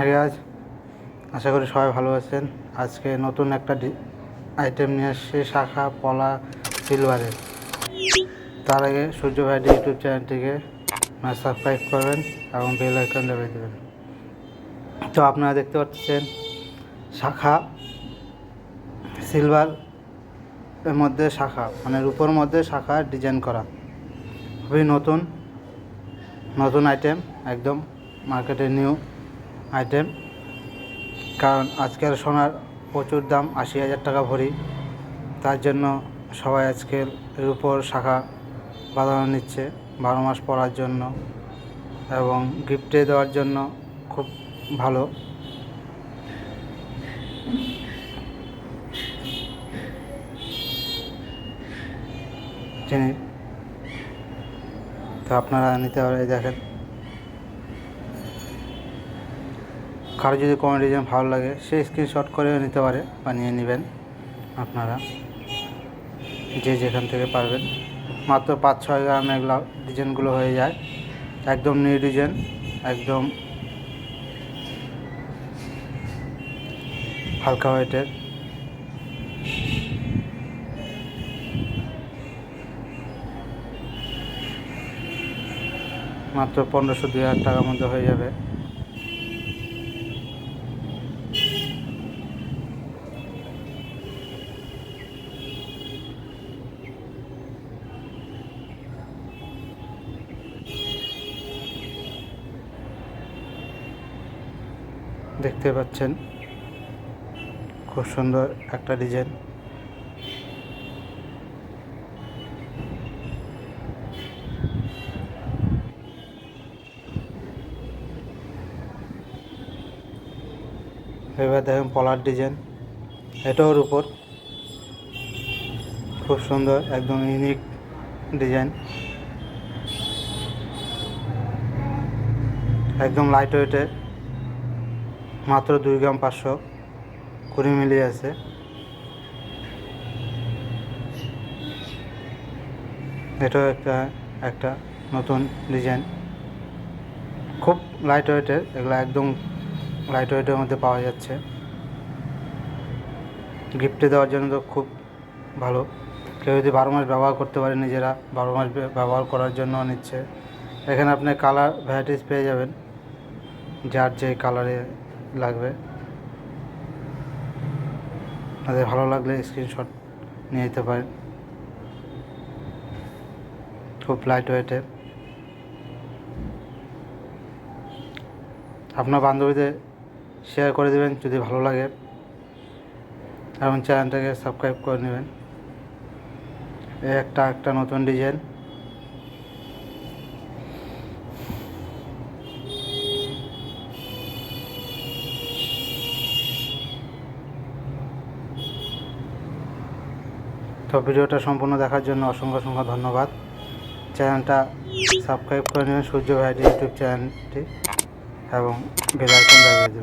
রিয়াজ আশা করি সবাই ভালো আছেন। আজকে নতুন একটা আইটেম নিয়ে এসেছি শাখা পলা সিলভারের তার আগে সূর্য ভাইডি ইউটিউব চ্যানেলটিকে সাবস্ক্রাইব করবেন এবং বেল আইকন দেবে দেবেন। তো আপনারা দেখতে পাচ্ছেন, শাখা সিলভার এর মধ্যে শাখা মানে রূপোর মধ্যে শাখা ডিজাইন করা। খুবই নতুন নতুন আইটেম একদম মার্কেটে নিউ আইটেম কারণ আজকের সোনার প্রচুর দাম, আশি হাজার টাকা ভরি। তার জন্য সবাই আজকের এর উপর শাখা বাঁধানো নিচ্ছে বারো মাস পরার জন্য এবং গিফটে দেওয়ার জন্য খুব ভালো। জিনিস তো আপনারা নিতে পারে দেখেন। কারও যদি কোনো ডিজাইন ভালো লাগে, সে স্ক্রিনশট করেও নিতে পারে, বানিয়ে নেবেন আপনারা। যে যেখান থেকে পারবেন। মাত্র পাঁচ ছয় গ্রামে এগুলো ডিজাইনগুলো হয়ে যায়। একদম নিউ ডিজাইন একদম হালকা ওয়েটের মাত্র পনেরোশো দুই হাজার টাকার মধ্যে হয়ে যাবে। দেখতে পাচ্ছেন। খুব সুন্দর একটা ডিজাইন। এবার দেখেন পলার ডিজাইন। এটার উপর খুব সুন্দর একদম ইউনিক ডিজাইন। একদম লাইট ওয়েটের মাত্র দুই গ্রাম পাঁচশো কুড়ি মিলি আছে। এটাও একটা একটা নতুন ডিজাইন। খুব লাইট ওয়েটের এগুলো একদম লাইট ওয়েটের মধ্যে পাওয়া যাচ্ছে। গিফটে দেওয়ার জন্য তো খুব ভালো। কেউ যদি বারো মাস ব্যবহার করতে পারে, নিজেরা বারো মাস ব্যবহার করার জন্য নিচ্ছে। এখানে আপনি কালার ভ্যারাইটিস পেয়ে যাবেন। যার যে কালারে লাগবে। তাদের ভালো লাগলে স্ক্রিনশট নিয়ে নিতে পারেন। খুব লাইট ওয়েটের আপনার বান্ধবীদের শেয়ার করে দেবেন যদি ভালো লাগে। এবং চ্যানেলটাকে সাবস্ক্রাইব করে নেবেন। একটা একটা নতুন ডিজাইন তো ভিডিওটা সম্পূর্ণ দেখার জন্য অসংখ্য অসংখ্য ধন্যবাদ। চ্যানেলটা সাবস্ক্রাইব করে নেবেন সূর্য ভাইটি ইউটিউব চ্যানেলটি এবং বেলাইকন দেখিয়ে দেবেন।